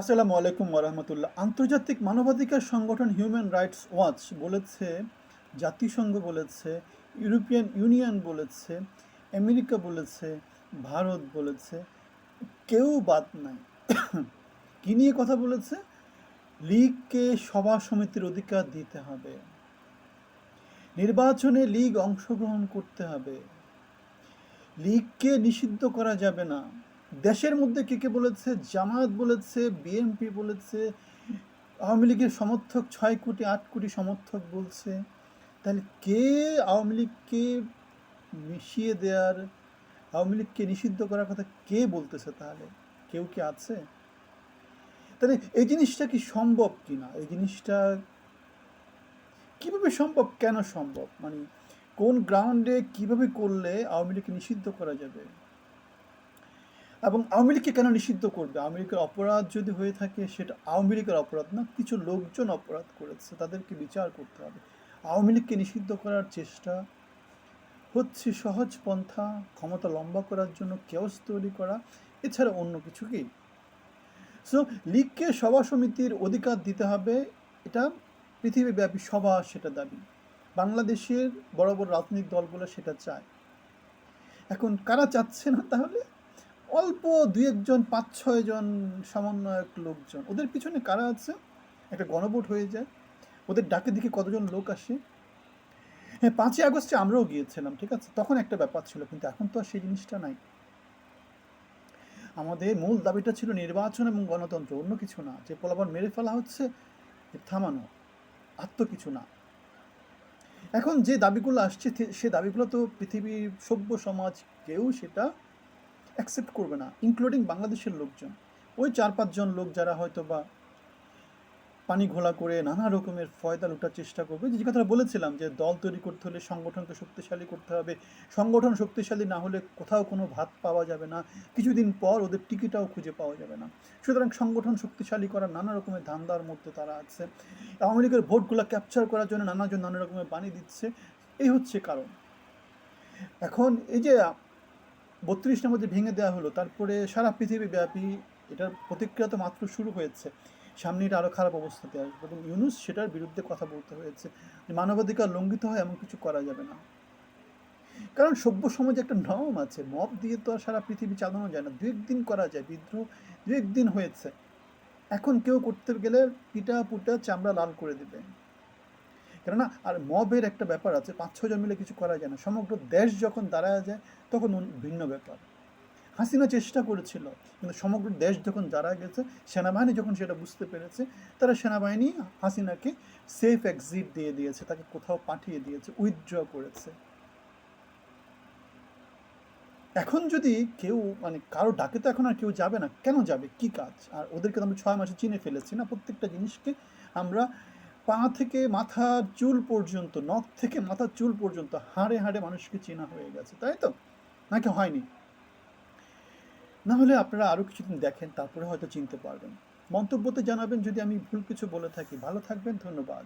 আসসালামু আলাইকুম ওরহমতুল্লাহ আন্তর্জাতিক মানবাধিকার সংগঠন হিউম্যান রাইটস ওয়াচ বলেছে, জাতিসংঘ বলেছে, ইউরোপিয়ান ইউনিয়ন বলেছে, আমেরিকা বলেছে, ভারত বলেছে, কেউ বাদ নাই। কী নিয়ে কথা বলেছে? লীগকে সভা সমিতির অধিকার দিতে হবে। নির্বাচনে লীগ অংশগ্রহণ করতে হবে। লীগকে নিষিদ্ধ করা যাবে না। দেশের মধ্যে কে কে বলেছে? জামায়াত বলেছে, বিএনপি বলেছে, আওয়ামী লীগের সমর্থক ছয় কোটি, আট কোটি সমর্থক বলছে। তাহলে কে আওয়ামী লীগকে মিশিয়ে দেওয়ার আওয়ামী লীগকে নিষিদ্ধ করার কথা কে বলতেছে তাহলে? কেউ কি আছে? তাহলে এই জিনিসটা কি সম্ভব কি না এই জিনিসটা কীভাবে সম্ভব? কেন সম্ভব? মানে কোন গ্রাউন্ডে কীভাবে করলে আওয়ামী লীগকে নিষিদ্ধ করা যাবে? এবং আওয়ামী লীগকে কেন নিষিদ্ধ করবে? আওয়ামী লীগের অপরাধ যদি হয়ে থাকে, সেটা আওয়ামী লীগের অপরাধ না, কিছু লোকজন অপরাধ করেছে, তাদেরকে বিচার করতে হবে। আওয়ামী লীগকে নিষিদ্ধ করার চেষ্টা হচ্ছে সহজ পন্থা, ক্ষমতা লম্বা করার জন্য কেওস তৈরি করা, এছাড়া অন্য কিছু কি? সো লীগকে সভা সমিতির অধিকার দিতে হবে, এটা পৃথিবীব্যাপী সভা সেটা দাবি। বাংলাদেশের বড় বড় রাজনৈতিক দলগুলো সেটা চায়। এখন কারা চাচ্ছে না তাহলে? অল্প দুই একজন পাঁচ ছয় জন সমন্বয়ক লোকজন। ওদের পিছনে কারা আছে? একটা গণভোট হয়ে যায়। ওদের ডাকে দিকে কতজন লোক আসে। হ্যাঁ পাঁচই আগস্টে আমরাও গিয়েছিলাম, ঠিক আছে? তখন একটা ব্যাপার ছিল, কিন্তু এখন তো আর সেই জিনিসটা নাই। আমাদের মূল দাবিটা ছিল নির্বাচন এবং গণতন্ত্র, অন্য কিছু না। যে পোলাপান মেরে ফেলা হচ্ছে থামানো তো কিছু না। এখন যে দাবিগুলো আসছে, সে দাবিগুলো তো পৃথিবীর সভ্য সমাজ, কেউ সেটা অ্যাকসেপ্ট করবে না ইনক্লুডিং বাংলাদেশের লোকজন। ওই চার পাঁচজন লোক যারা হয়তো বা পানি ঘোলা করে নানা রকমের ফয়দা লুটার চেষ্টা করবে, যে কথাটা বলেছিলাম যে দল তৈরি করতে হলে সংগঠনকে শক্তিশালী করতে হবে, সংগঠন শক্তিশালী না হলে কোথাও কোনো ভাত পাওয়া যাবে না, কিছুদিন পর ওদের টিকিটাও খুঁজে পাওয়া যাবে না। সুতরাং সংগঠন শক্তিশালী করার নানা রকমের ধান্দার মধ্যে তারা আছে। আওয়ামী লীগের ভোটগুলো ক্যাপচার করার জন্য নানাজন নানা রকমের বাণী দিচ্ছে, এই হচ্ছে কারণ। এখন এই যে বত্রিশ নম্বর যে ভেঙে দেওয়া হলো, তারপরে সারা পৃথিবী ব্যাপী এটার প্রতিক্রিয়া তো মাত্র শুরু হয়েছে। সামনে এটা আরও খারাপ অবস্থাতে আসবে এবং ইউনুস সেটার বিরুদ্ধে কথা বলতে হয়েছে মানবাধিকার লঙ্ঘিত হয়, এমন কিছু করা যাবে না। কারণ সভ্য সমাজে একটা নিয়ম আছে, মব দিয়ে তো আর সারা পৃথিবী চালানো যায় না। দু একদিন করা যায়, বিদ্রোহ দু একদিন হয়েছে। এখন কেউ করতে গেলে পিটা পুটা চামড়া লাল করে দেবে। কেননা আর মবের একটা ব্যাপার আছে, পাঁচ ছজন মিলে কিছু করা যায় না। সমগ্র দেশ যখন দাঁড়ায় যায়, তখন ভিন্ন ব্যাপার। হাসিনা চেষ্টা করেছিল, কিন্তু সমগ্র দেশ যখন দাঁড়ায় গেছে, সেনাবাহিনী যখন সেটা বুঝতে পেরেছে, তারা সেনাবাহিনী হাসিনাকে সেফ এক্সিট দিয়ে দিয়েছে, তাকে কোথাও পাঠিয়ে দিয়েছে উইথড্র করেছে। এখন যদি কেউ মানে কারও ডাকে তো এখন আর কেউ যাবে না, কেন যাবে? কি কাজ? আর ওদেরকে তো আমরা ছয় মাসে চিনে ফেলেছি না? প্রত্যেকটা জিনিসকে আমরা পা থেকে মাথার চুল পর্যন্ত, নখ থেকে মাথার চুল পর্যন্ত হাড়ে হাড়ে মানুষকে চেনা হয়ে গেছে, তাই তো? নাকি হয়নি? না হলে আপনারা আরও কিছুদিন দেখেন, তারপরে হয়তো চিনতে পারবেন। মন্তব্যতে জানাবেন যদি আমি ভুল কিছু বলে থাকি। ভালো থাকবেন, ধন্যবাদ।